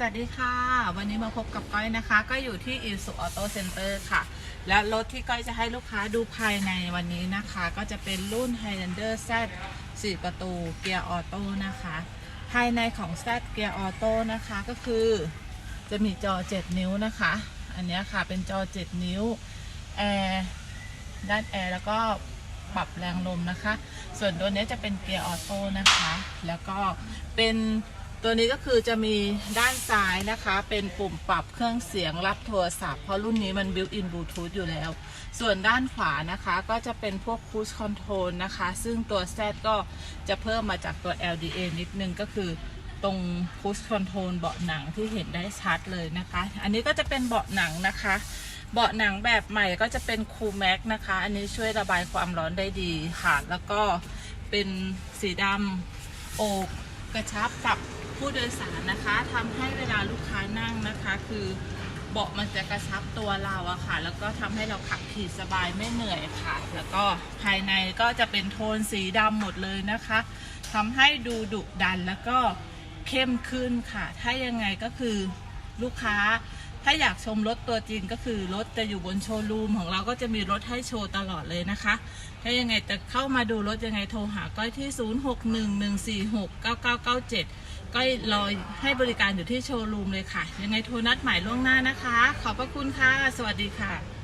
สวัสดีค่ะ วันนี้มาพบกับก้อยนะคะ ก็อยู่ที่ i s u Auto Center ค่ะ และรถที่ก้อยจะให้ลูกค้าดูภายในวันนี้นะคะ ก็จะเป็นรุ่น Highlander Z 4 ประตูเกียร์ออโต้นะคะ ภายในของ Z เกียร์ออโต้นะคะก็คือ จะมีจอ 7 นิ้วนะคะ อันนี้ค่ะเป็นจอ 7 นิ้วแอร์ด้านแอร์แล้วก็ปรับแรงลมนะคะ ส่วนตัวนี้จะเป็นเกียร์ออโต้นะคะ แล้วก็เป็น ตัวนี้ก็คือจะมีด้านซ้ายนะคะ เป็นปุ่มปรับเครื่องเสียงรับโทรศัพท์เพราะรุ่นนี้มัน built in Bluetooth อยู่แล้ว ส่วนด้านขวานะคะก็จะเป็นพวก push control นะคะ ซึ่งตัว Z ก็จะเพิ่มมาจากตัว LDA นิดนึงก็คือตรง push control เบาะหนังที่เห็นได้ชัดเลยนะคะ อันนี้ก็จะเป็นเบาะหนังนะคะ เบาะหนังแบบใหม่ก็จะเป็นคูลแม็กนะคะ อันนี้ช่วยระบายความร้อนได้ดีค่ะ แล้วก็เป็นสีดำโอบ กระชับกับผู้โดยสารนะคะทำให้เวลาลูกค้านั่งนะคะ คือเบาะมันจะกระชับตัวเราอะค่ะ แล้วก็ทำให้เราขับขี่สบายไม่เหนื่อยค่ะ แล้วก็ภายในก็จะเป็นโทนสีดำหมดเลยนะคะทำให้ดูดุดันแล้วก็เข้มขึ้นค่ะ ถ้ายังไงก็คือลูกค้า ถ้าอยากชมรถตัวจริงก็คือรถจะอยู่บนโชว์รูมของเราก็จะมีรถให้โชว์ตลอดเลยนะคะ ถ้ายังไงจะเข้ามาดูรถยังไงโทรหาก้อยที่ 0611469997 ก้อยรอให้บริการอยู่ที่โชว์รูมเลยค่ะ ยังไงโทรนัดหมายล่วงหน้านะคะ ขอบพระคุณค่ะ สวัสดีค่ะ